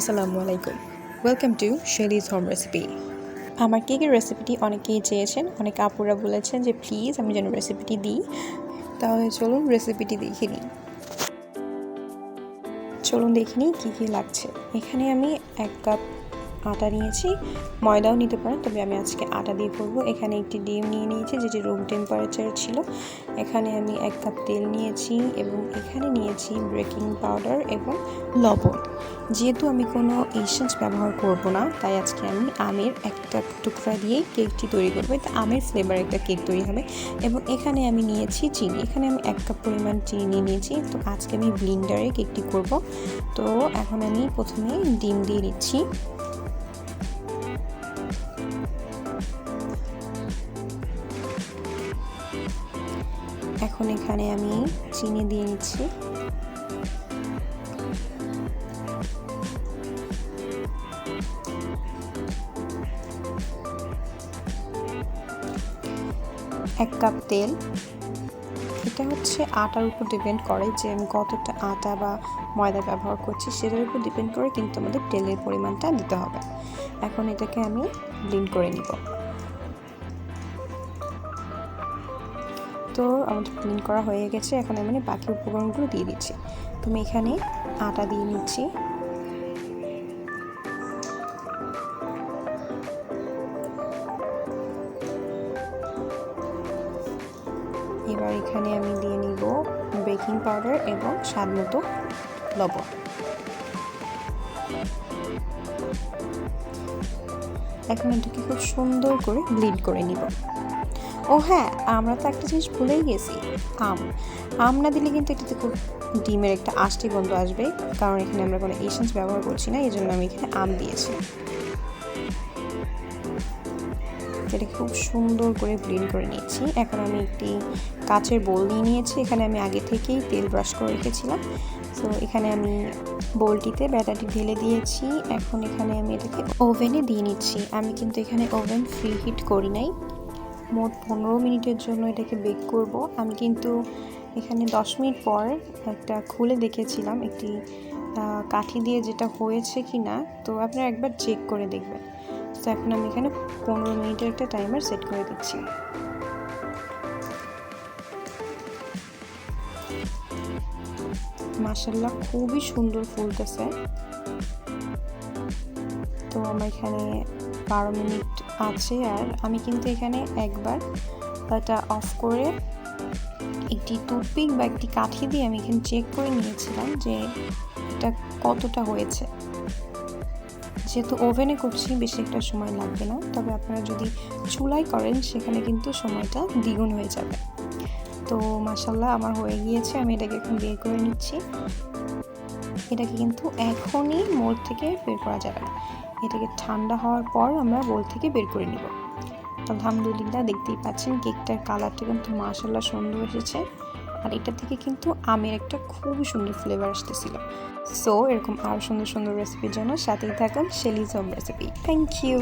আসসালামু আলাইকুম। Welcome to Shelly's home recipe আমার কেকের রেসিপিটি অনেকেই চেয়েছেন, অনেক আপুরা বলেছেন যে প্লিজ আমি যেন রেসিপিটি দিই। তাহলে চলুন রেসিপিটি দেখে নিই। চলুন দেখে নিই কী কী লাগছে। এখানে আমি এক কাপ আটা নিয়েছি। ময়দাও নিতে পারেন, তবে আমি আজকে আটা দিয়ে করব। এখানে একটি ডিম নিয়ে নিয়েছি, যেটি রুম টেম্পারেচার ছিল। এখানে আমি এক কাপ তেল নিয়েছি এবং এখানে নিয়েছি বেকিং পাউডার এবং লবণ। যেহেতু আমি কোনো এসেন্স ব্যবহার করব না, তাই আজকে আমি আমের একটা টুকরা দিয়েই কেকটি তৈরি করব। এটা আমের ফ্লেভার একটা কেক তৈরি হবে এবং এখানে আমি নিয়েছি চিনি। এখানে আমি এক কাপ পরিমাণ চিনি নিয়ে নিয়েছি। তো আজকে আমি ব্লিন্ডারে কেকটি করব। তো এখন আমি প্রথমে ডিম দিয়ে দিচ্ছি। এখন এখানে আমি চিনি দিয়ে নিচ্ছি। এক কাপ তেল। এটা হচ্ছে আটার উপর ডিপেন্ড করে যে আমি কতটা আটা বা ময়দা ব্যবহার করছি, সেটার উপর ডিপেন্ড করে কিন্তু আমাদের তেলের পরিমাণটা দিতে হবে। এখন এটাকে আমি ব্লিন্ড করে নিব। তো আমাদের ব্লিন্ড করা হয়ে গেছে। এখন আমি বাকি উপকরণগুলো দিয়ে দিচ্ছি। তুমি এখানে আটা দিয়ে নিচ্ছি। এবার এখানে আমি দিয়ে নিব বেকিং পাউডার এবং স্বাদ মতো লবণ এখন এটাকে খুব সুন্দর করে ব্লিড করে নিব। ও হ্যাঁ আমরা তো একটা জিনিস ভুলেই গেছি, আম। আম না দিলে কিন্তু এটাতে খুব ডিমের একটা আষ্টি গন্ধ আসবে, কারণ এখানে আমরা কোনো এসেন্স ব্যবহার করছি না এই জন্য আমি এখানে আম দিয়েছি। এটাকে খুব সুন্দর করে ব্লিন্ড করে নিয়েছি। এখন আমি একটি কাচের বোল নিয়ে নিয়েছি, এখানে আমি আগে থেকেই তেল ব্রাশ করে রেখেছিলাম। তো এখানে আমি বোলটিতে ব্যাটারটি ঢেলে দিয়েছি। এখন এখানে আমি এটাকে ওভেনে দিয়ে নিচ্ছি। আমি কিন্তু এখানে ওভেন ফ্রি হিট করি নাই। মোট পনেরো মিনিটের জন্য এটাকে বেক করব। আমি কিন্তু এখানে দশ মিনিট পর একটা খুলে দেখেছিলাম একটি কাঠি দিয়ে যেটা হয়েছে কি না তো আপনারা একবার চেক করে দেখবেন। তো এখন আমি এখানে পনেরো মিনিটের একটা টাইমার সেট করে দিচ্ছি। মাসাল্লাহ খুবই সুন্দর ফুলতেছে তো আমার এখানে বারো মিনিট আছে আর আমি কিন্তু এখানে একবার এটা অফ করে একটি টুথপিক বা একটি কাঠি দিয়ে আমি এখানে চেক করে নিয়েছিলাম যে এটা কতটা হয়েছে। যেহেতু ওভেনে করছি, বেশি একটা সময় লাগবে না। তবে আপনারা যদি চুলাই করেন, সেখানে কিন্তু সময়টা দ্বিগুণ হয়ে যাবে। তো মাসাল্লাহ আমার হয়ে গিয়েছে, আমি এটাকে এখন বের করে নিচ্ছি। এটাকে কিন্তু এখনই মোড় থেকে বের করা যাবে। এটাকে ঠান্ডা হওয়ার পর আমরা বোল থেকে বের করে নিব। আলহামদুলিল্লাহ দেখতেই পাচ্ছেন কেকটার কালারটা কিন্তু মাশাল্লাহ সুন্দর এসেছে। আর এটা থেকে কিন্তু আমের একটা খুবই সুন্দর ফ্লেভার আসতেছিল। সো এরকম আরও সুন্দর সুন্দর রেসিপির জন্য সাথেই থাকুন Shelly's home recipe thank you